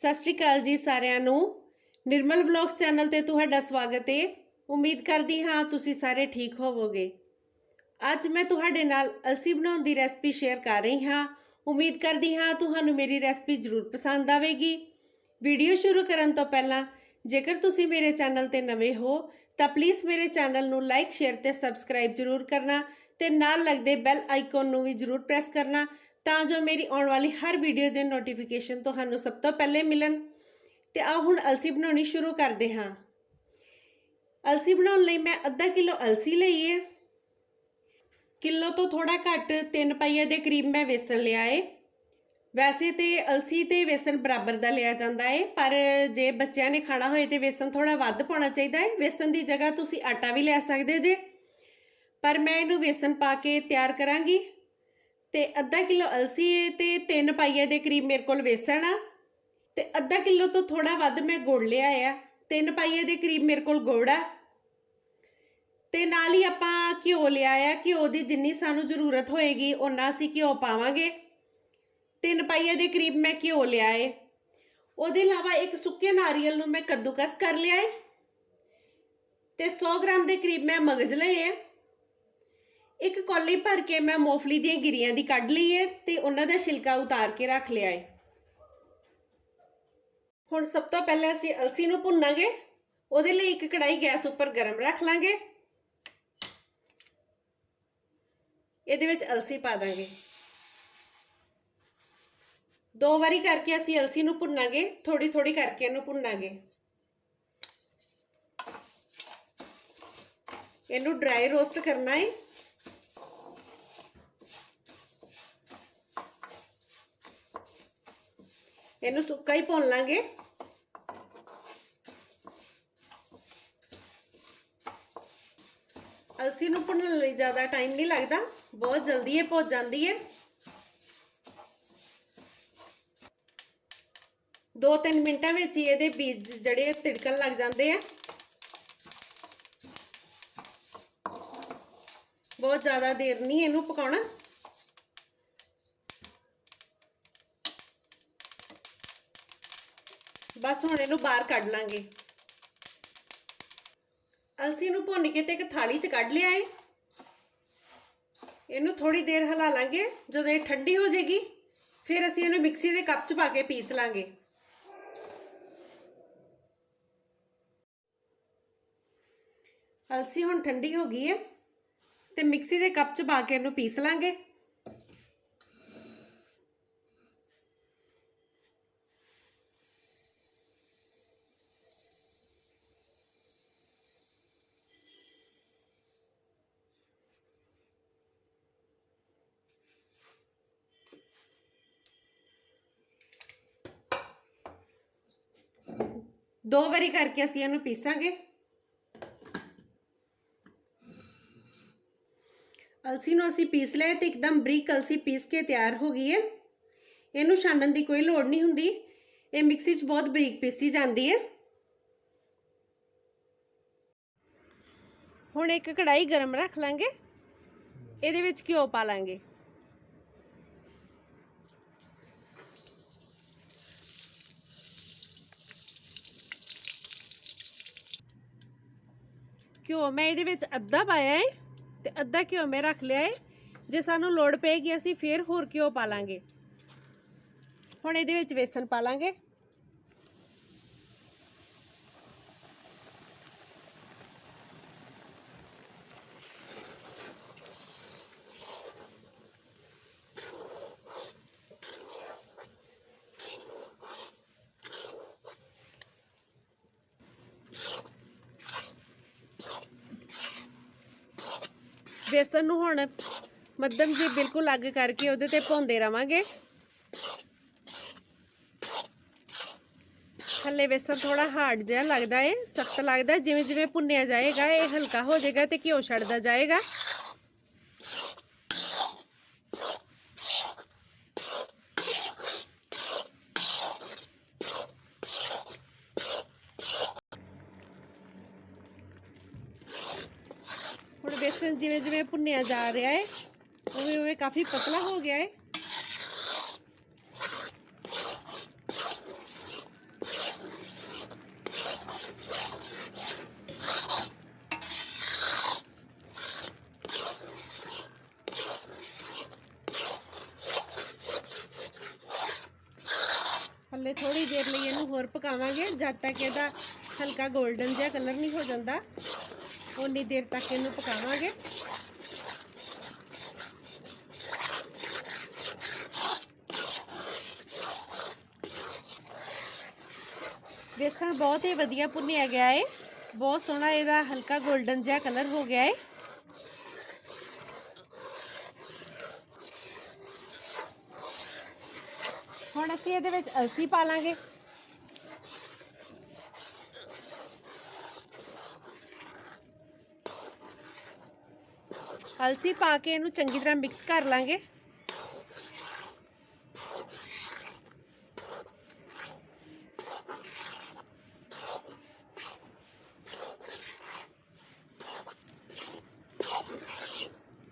ਸਤਿ ਸ਼੍ਰੀ ਅਕਾਲ ਜੀ ਸਾਰਿਆਂ ਨੂੰ। ਨਿਰਮਲ ਵਲੌਗਸ ਚੈਨਲ ਤੇ ਤੁਹਾਡਾ ਸਵਾਗਤ ਹੈ ਉਮੀਦ ਕਰਦੀ ਹਾਂ ਤੁਸੀਂ ਸਾਰੇ ਠੀਕ ਹੋਵੋਗੇ। ਅੱਜ ਮੈਂ ਤੁਹਾਡੇ ਨਾਲ ਅਲਸੀ ਬਣਾਉਣ ਦੀ ਰੈਸਪੀ ਸ਼ੇਅਰ ਕਰ ਰਹੀ ਹਾਂ। ਉਮੀਦ ਕਰਦੀ ਹਾਂ ਤੁਹਾਨੂੰ ਮੇਰੀ ਰੈਸਪੀ ਜ਼ਰੂਰ ਪਸੰਦ ਆਵੇਗੀ। ਵੀਡੀਓ ਸ਼ੁਰੂ ਕਰਨ ਤੋਂ ਪਹਿਲਾਂ, ਜੇਕਰ ਤੁਸੀਂ ਮੇਰੇ ਚੈਨਲ ਤੇ ਨਵੇਂ ਹੋ, ਤਾਂ ਪਲੀਜ਼ ਮੇਰੇ ਚੈਨਲ ਨੂੰ ਲਾਈਕ, ਸ਼ੇਅਰ ਤੇ ਸਬਸਕ੍ਰਾਈਬ ਜ਼ਰੂਰ ਕਰਨਾ ਤੇ ਨਾਲ ਲੱਗਦੇ ਬੈਲ ਆਈਕਨ ਨੂੰ ਵੀ ਜ਼ਰੂਰ ਪ੍ਰੈਸ ਕਰਨਾ ਤਾਂ ਜੋ ਮੇਰੀ ਆਉਣ ਵਾਲੀ ਹਰ ਵੀਡੀਓ ਦੇ ਨੋਟੀਫਿਕੇਸ਼ਨ ਤੁਹਾਨੂੰ ਸਭ ਤੋਂ ਪਹਿਲੇ ਮਿਲਣ। ਤੇ ਆ ਹੁਣ ਅਲਸੀ ਬਣਾਉਣੀ ਸ਼ੁਰੂ ਕਰਦੇ ਹਾਂ। ਅਲਸੀ ਬਣਾਉਣ ਲਈ ਮੈਂ ਅੱਧਾ ਕਿਲੋ ਅਲਸੀ ਲਈ ਹੈ ਕਿਲੋ ਤੋਂ ਥੋੜਾ ਘੱਟ 3 ਪਾਈਏ ਦੇ ਕਰੀਬ ਮੈਂ ਵੇਸਣ ਲਿਆ ਏ। ਵੈਸੇ ਤੇ ਅਲਸੀ ਤੇ ਵੇਸਣ ਬਰਾਬਰ ਦਾ ਲਿਆ ਜਾਂਦਾ ਏ, ਪਰ ਜੇ ਬੱਚਿਆਂ ਨੇ ਖਾਣਾ ਹੋਏ ਤੇ ਵੇਸਣ ਥੋੜਾ ਵੱਧ ਪਾਉਣਾ ਚਾਹੀਦਾ ਏ। ਵੇਸਣ ਦੀ ਜਗ੍ਹਾ ਤੁਸੀਂ ਆਟਾ ਵੀ ਲੈ ਸਕਦੇ ਜੇ। ਪਰ ਮੈਂ ਇਹਨੂੰ ਵੇਸਣ ਪਾ ਕੇ ਤਿਆਰ ਕਰਾਂਗੀ। ਤੇ ਅੱਧਾ ਕਿਲੋ ਅਲਸੀ ਏ ਤੇ ਤਿੰਨ ਪਾਈਏ ਦੇ ਕਰੀਬ ਮੇਰੇ ਕੋਲ ਵੇਸਣ ਆ। ਤੇ ਅੱਧਾ ਕਿਲੋ ਤੋਂ ਥੋੜਾ ਵੱਧ ਮੈਂ ਗੁੜ ਲਿਆ ਆ। ਤਿੰਨ ਪਾਈਏ ਦੇ ਕਰੀਬ ਮੇਰੇ ਕੋਲ ਗੁੜ ਆ। ਤੇ ਨਾਲ ਹੀ ਆਪਾਂ ਘਿਓ ਲਿਆ ਆ। ਘਿਓ ਦੀ ਜਿੰਨੀ ਸਾਨੂੰ ਜ਼ਰੂਰਤ ਹੋਏਗੀ ਉਨਾ ਅਸੀਂ ਘਿਓ ਪਾਵਾਂਗੇ। ਤਿੰਨ ਪਾਈਏ ਦੇ ਕਰੀਬ ਮੈਂ ਘਿਓ ਲਿਆ ਏ। ਉਹਦੇ ਇਲਾਵਾ ਇੱਕ ਸੁੱਕੇ ਨਾਰੀਅਲ ਨੂੰ ਮੈਂ ਕੱਦੂਕਸ ਕਰ ਲਿਆ ਏ। ਤੇ 100 ਗ੍ਰਾਮ ਦੇ ਕਰੀਬ ਮੈਂ ਮਗਜ਼ ਲਏ ਆ। ਇੱਕ ਕੌਲੀ ਭਰ ਕੇ ਮੈਂ ਮੂੰਗਫਲੀ ਦੀਆਂ ਗਿਰੀਆਂ ਦੀ ਕੱਢ ਲਈ ਹੈ ਤੇ ਉਹਨਾਂ ਦਾ ਛਿਲਕਾ ਉਤਾਰ ਕੇ ਰੱਖ ਲਿਆ ਹੈ ਹੁਣ ਸਭ ਤੋਂ ਪਹਿਲਾਂ ਅਸੀਂ ਅਲਸੀ ਨੂੰ ਭੁੰਨਾਂਗੇ। ਉਹਦੇ ਲਈ ਇੱਕ ਕੜਾਈ ਗੈਸ ਉੱਪਰ ਗਰਮ ਰੱਖ ਲਾਂਗੇ। ਇਹਦੇ ਵਿੱਚ ਅਲਸੀ ਪਾ ਦਾਂਗੇ। ਦੋ ਵਾਰੀ ਕਰਕੇ ਅਸੀਂ ਅਲਸੀ ਨੂੰ ਭੁੰਨਾਂਗੇ। ਥੋੜੀ ਥੋੜੀ ਕਰਕੇ ਇਹਨੂੰ ਭੁੰਨਾਂਗੇ। ਇਹਨੂੰ ਡਰਾਈ ਰੋਸਟ ਕਰਨਾ ਹੈ ਇਹਨੂੰ ਸੁੱਕਾ ਹੀ ਭੁੰਨ ਲਾਂਗੇ। ਅਲਸੀ ਨੂੰ ਭੁੰਨਣ ਲਈ ਜ਼ਿਆਦਾ ਟਾਈਮ ਨਹੀਂ ਲੱਗਦਾ, ਬਹੁਤ ਜਲਦੀ ਇਹ ਭੁੱਜ ਜਾਂਦੀ ਹੈ ਦੋ ਤਿੰਨ ਮਿੰਟਾਂ ਵਿੱਚ ਹੀ ਇਹਦੇ ਬੀਜ ਜਿਹੜੇ ਤਿੜਕਣ ਲੱਗ ਜਾਂਦੇ ਆ। ਬਹੁਤ ਜ਼ਿਆਦਾ ਦੇਰ ਨਹੀਂ ਇਹਨੂੰ ਪਕਾਉਣਾ। ਬਸ ਹੁਣ ਇਹਨੂੰ ਬਾਹਰ ਕੱਢ ਲਾਂਗੇ। ਅਲਸੀ ਨੂੰ ਭੁੰਨ ਕੇ ਤੇ ਇੱਕ ਥਾਲੀ 'ਚ ਕੱਢ ਲਿਆ ਏ। ਇਹਨੂੰ ਥੋੜੀ ਦੇਰ ਹਿਲਾ ਲਾਂਗੇ, ਜਦੋਂ ਇਹ ਠੰਡੀ ਹੋ ਜਾਏਗੀ ਫਿਰ ਅਸੀਂ ਇਹਨੂੰ ਮਿਕਸੀ ਦੇ ਕੱਪ 'ਚ ਪਾ ਕੇ ਪੀਸ ਲਾਂਗੇ। ਅਲਸੀ ਹੁਣ ਠੰਡੀ ਹੋ ਗਈ ਹੈ ਤੇ ਮਿਕਸੀ ਦੇ ਕੱਪ 'ਚ ਪਾ ਕੇ ਇਹਨੂੰ ਪੀਸ ਲਾਂਗੇ। ਦੋ ਵਾਰੀ ਕਰਕੇ ਅਸੀਂ ਇਹਨੂੰ ਪੀਸਾਂਗੇ। ਅਲਸੀ ਨੂੰ ਅਸੀਂ ਪੀਸ ਲਿਆ ਤੇ ਇੱਕਦਮ ਬਰੀਕ ਅਲਸੀ ਪੀਸ ਕੇ ਤਿਆਰ ਹੋ ਗਈ ਹੈ। ਇਹਨੂੰ ਛਾਣਨ ਦੀ ਕੋਈ ਲੋੜ ਨਹੀਂ ਹੁੰਦੀ। ਇਹ ਮਿਕਸੀ 'ਚ ਬਹੁਤ ਬਰੀਕ ਪੀਸੀ ਜਾਂਦੀ ਹੈ। ਹੁਣ ਇੱਕ ਕੜਾਈ ਗਰਮ ਰੱਖ ਲਾਂਗੇ। ਇਹਦੇ ਵਿੱਚ ਘਿਓ ਪਾ ਲਾਂਗੇ। ਘਿਓ ਮੈਂ ਇਹਦੇ ਵਿੱਚ ਅੱਧਾ ਪਾਇਆ ਹੈ ਤੇ ਅੱਧਾ ਘਿਓ ਮੈਂ ਰੱਖ ਲਿਆ ਹੈ ਜੇ ਸਾਨੂੰ ਲੋੜ ਪਏਗੀ, ਅਸੀਂ ਫੇਰ ਹੋਰ ਘਿਓ ਪਾ ਲਾਂਗੇ। ਹੁਣ ਇਹਦੇ ਵਿੱਚ ਵੇਸਣ ਪਾ ਲਾਂਗੇ। ਵੇਸਣ ਨੂੰ ਹੁਣ ਮੱਧਮ ਜੀ ਬਿਲਕੁਲ ਅੱਗ ਕਰਕੇ ਉਹਦੇ ਤੇ ਭੌਂਦੇ ਰਵਾਂਗੇ। ਥੱਲੇ ਵੇਸਣ ਥੋੜਾ ਹਾਰਡ ਜਿਹਾ ਲੱਗਦਾ ਏ, ਸਖਤ ਲੱਗਦਾ ਜਿਵੇਂ ਜਿਵੇਂ ਭੁੰਨਿਆ ਜਾਏਗਾ, ਇਹ ਹਲਕਾ ਹੋ ਜਾਏਗਾ ਤੇ ਘਿਓ ਛੱਡਦਾ ਜਾਏਗਾ। ਹੁਣ ਬੇਸਨ ਜਿਵੇਂ ਜਿਵੇਂ ਭੁੰਨਿਆ ਜਾ ਰਿਹਾ ਹੈ, ਉਵੇਂ ਉਵੇਂ ਕਾਫੀ ਪਤਲਾ ਹੋ ਗਿਆ ਹੈ। ਹਲੇ ਥੋੜੀ ਦੇਰ ਲਈ ਇਹਨੂੰ ਹੋਰ ਪਕਾਵਾਂਗੇ, ਜਦ ਤੱਕ ਇਹਦਾ ਹਲਕਾ 골ਡਨ ਜਿਹਾ ਕਲਰ ਨਹੀਂ ਹੋ ਜਾਂਦਾ। ਉਨੀ ਦੇਰ ਤੱਕ ਇਹਨੂੰ ਪਕਾਵਾਂਗੇ। ਬੇਸਣ ਬਹੁਤ ਹੀ ਵਧੀਆ ਭੁੰਨਿਆ ਗਿਆ ਏ। ਬਹੁਤ ਸੋਹਣਾ ਇਹਦਾ ਹਲਕਾ 골ਡਨ ਜਿਹਾ ਕਲਰ ਹੋ ਗਿਆ ਏ। ਹੁਣ ਅਸੀਂ ਇਹਦੇ ਵਿੱਚ ਅਲਸੀ ਪਾ ਲਾਂਗੇ। ਅਲਸੀ ਪਾ ਕੇ ਇਹਨੂੰ ਚੰਗੀ ਤਰ੍ਹਾਂ ਮਿਕਸ ਕਰ ਲਾਂਗੇ।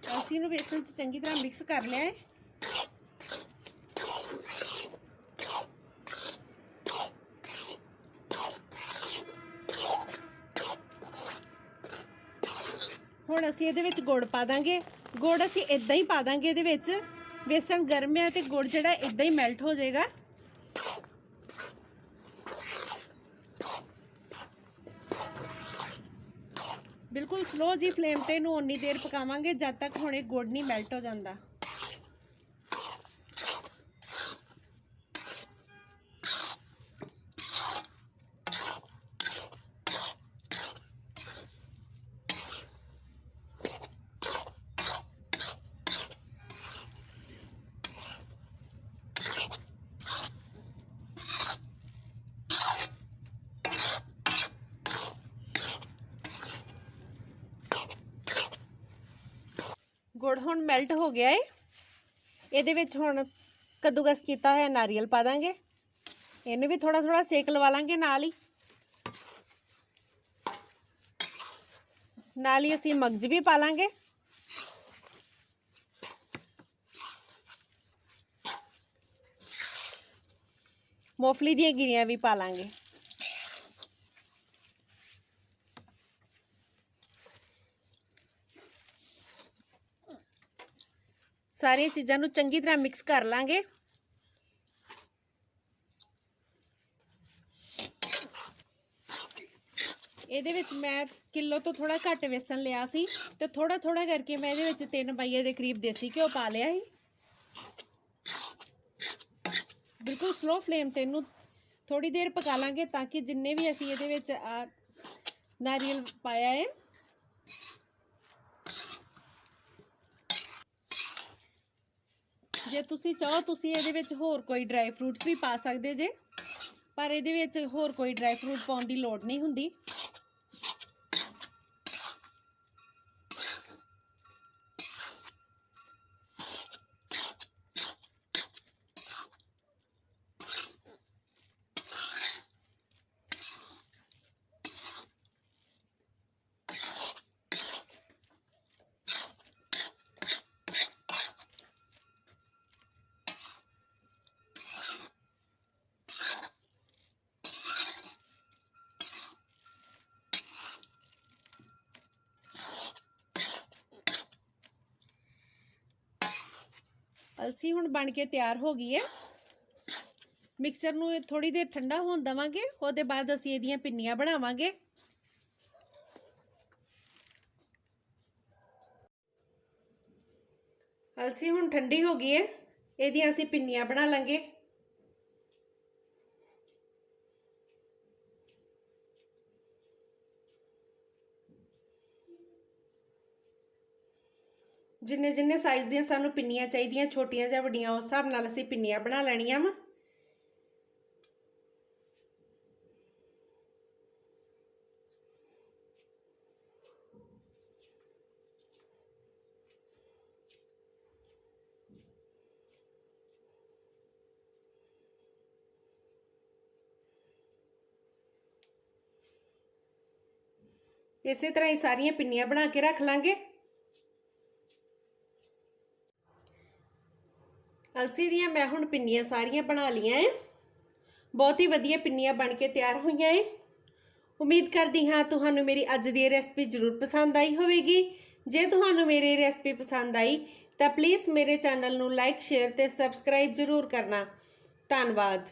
ਅਲਸੀ ਨੂੰ ਬੇਸਨ 'ਚ ਚੰਗੀ ਤਰ੍ਹਾਂ ਮਿਕਸ ਕਰ ਲਿਆ ਹੈ ਹੁਣ ਅਸੀਂ ਇਹਦੇ ਵਿੱਚ ਗੁੜ ਪਾ ਦਾਂਗੇ। ਗੁੜ ਅਸੀਂ ਇਦਾਂ ਹੀ ਪਾ ਦਾਂਗੇ ਇਹਦੇ ਵਿੱਚ। ਬੇਸਣ ਗਰਮ ਹੈ ਤੇ ਗੁੜ ਜਿਹੜਾ ਇਦਾਂ ਹੀ ਮੈਲਟ ਹੋ ਜਾਏਗਾ। ਬਿਲਕੁਲ ਸਲੋ ਜੀ ਫਲੇਮ ਤੇ ਇਹਨੂੰ ਉਨੀ ਦੇਰ ਪਕਾਵਾਂਗੇ ਜਦ ਤੱਕ ਹੁਣ ਇਹ ਗੁੜ ਨਹੀਂ ਮੈਲਟ ਹੋ ਜਾਂਦਾ। ਗੁੜ ਹੁਣ ਮੈਲਟ ਹੋ ਗਿਆ ਏ। ਇਹਦੇ ਵਿੱਚ ਹੁਣ ਕੱਦੂਕਸ ਕੀਤਾ ਹੋਇਆ, ਨਾਰੀਅਲ ਪਾ ਦਾਂਗੇ। ਇਹਨੂੰ ਵੀ ਥੋੜਾ ਥੋੜਾ ਸੇਕ ਲਵਾ ਲਾਂਗੇ ਨਾਲ ਹੀ। ਨਾਲ ਹੀ ਅਸੀਂ ਮਗਜ ਵੀ ਪਾ ਲਾਂਗੇ। ਮੂੰਗਫਲੀ ਦੀਆਂ ਗਿਰੀਆਂ ਵੀ ਪਾ ਲਾਂਗੇ। ਸਾਰੀਆਂ ਚੀਜ਼ਾਂ ਨੂੰ ਚੰਗੀ ਤਰ੍ਹਾਂ ਮਿਕਸ ਕਰ ਲਾਂਗੇ। ਇਹਦੇ ਵਿੱਚ ਮੈਂ ਕਿਲੋ ਤੋਂ ਥੋੜਾ ਘੱਟ ਵੇਸਣ ਲਿਆ ਸੀ ਤੇ ਥੋੜਾ ਥੋੜਾ ਕਰਕੇ ਮੈਂ ਇਹਦੇ ਵਿੱਚ ਤਿੰਨ ਪਾਈਏ ਦੇ ਕਰੀਬ ਦੇਸੀ ਘਿਓ ਪਾ ਲਿਆ ਸੀ। ਬਿਲਕੁਲ ਸਲੋ ਫਲੇਮ ਤੇ ਇਹਨੂੰ ਥੋੜੀ ਦੇਰ ਪਕਾ ਲਾਂਗੇ ਤਾਂ ਕਿ ਜਿੰਨੇ ਵੀ ਅਸੀਂ ਇਹਦੇ ਵਿੱਚ ਆ ਨਾਰੀਅਲ ਪਾਇਆ ਹੈ ਜੇ ਤੁਸੀਂ ਚਾਹੋ, ਤੁਸੀਂ ਇਹਦੇ ਵਿੱਚ ਹੋਰ ਕੋਈ ਡਰਾਈ ਫਰੂਟਸ ਵੀ ਪਾ ਸਕਦੇ ਜੇ। ਪਰ ਇਹਦੇ ਵਿੱਚ ਹੋਰ ਕੋਈ ਡਰਾਈ ਫਰੂਟ ਪਾਉਣ ਦੀ ਲੋੜ ਨਹੀਂ ਹੁੰਦੀ। ਅਲਸੀ ਹੁਣ ਬਣ ਕੇ ਤਿਆਰ ਹੋ ਗਈ ਹੈ। ਮਿਕਸਰ ਨੂੰ ਥੋੜੀ ਦੇਰ ਠੰਡਾ ਹੋਣ ਦਵਾਂਗੇ। ਉਹਦੇ ਬਾਅਦ ਅਸੀਂ ਇਹਦੀਆਂ ਪਿੰਨੀਆਂ ਬਣਾਵਾਂਗੇ। ਅਲਸੀ ਹੁਣ ਠੰਡੀ ਹੋ ਗਈ ਹੈ। ਇਹਦੀਆਂ ਅਸੀਂ ਪਿੰਨੀਆਂ ਬਣਾ ਲਾਂਗੇ। ਜਿੰਨੇ ਜਿੰਨੇ ਸਾਈਜ਼ ਦੀਆਂ ਸਾਨੂੰ ਪਿੰਨੀਆਂ ਚਾਹੀਦੀਆਂ, ਛੋਟੀਆਂ ਜਾਂ ਵੱਡੀਆਂ, ਉਸ ਹਿਸਾਬ ਨਾਲ ਅਸੀਂ ਪਿੰਨੀਆਂ ਬਣਾ ਲੈਣੀਆਂ ਵਾ। ਇਸੇ ਤਰ੍ਹਾਂ ਹੀ ਸਾਰੀਆਂ ਪਿੰਨੀਆਂ ਬਣਾ ਕੇ ਰੱਖ ਲਾਂਗੇ। ਅਲਸੀ ਦੀਆਂ ਮੈਂ ਹੁਣ ਪਿੰਨੀਆਂ ਸਾਰੀਆਂ ਬਣਾ ਲੀਆਂ ਏ ਬਹੁਤ ਹੀ ਵਧੀਆ ਪਿੰਨੀਆਂ ਬਣ ਕੇ ਤਿਆਰ ਹੋਈਆਂ ਏ ਉਮੀਦ ਕਰਦੀ ਹਾਂ ਤੁਹਾਨੂੰ ਮੇਰੀ ਅੱਜ ਦੀ ਰੈਸਪੀ ਜ਼ਰੂਰ ਪਸੰਦ ਆਈ ਹੋਵੇਗੀ। ਜੇ ਤੁਹਾਨੂੰ ਮੇਰੀ ਰੈਸਪੀ ਪਸੰਦ ਆਈ, ਤਾਂ ਪਲੀਜ਼ ਮੇਰੇ ਚੈਨਲ ਨੂੰ ਲਾਈਕ ਸ਼ੇਅਰ ਤੇ ਸਬਸਕ੍ਰਾਈਬ ਜ਼ਰੂਰ ਕਰਨਾ। ਧੰਨਵਾਦ।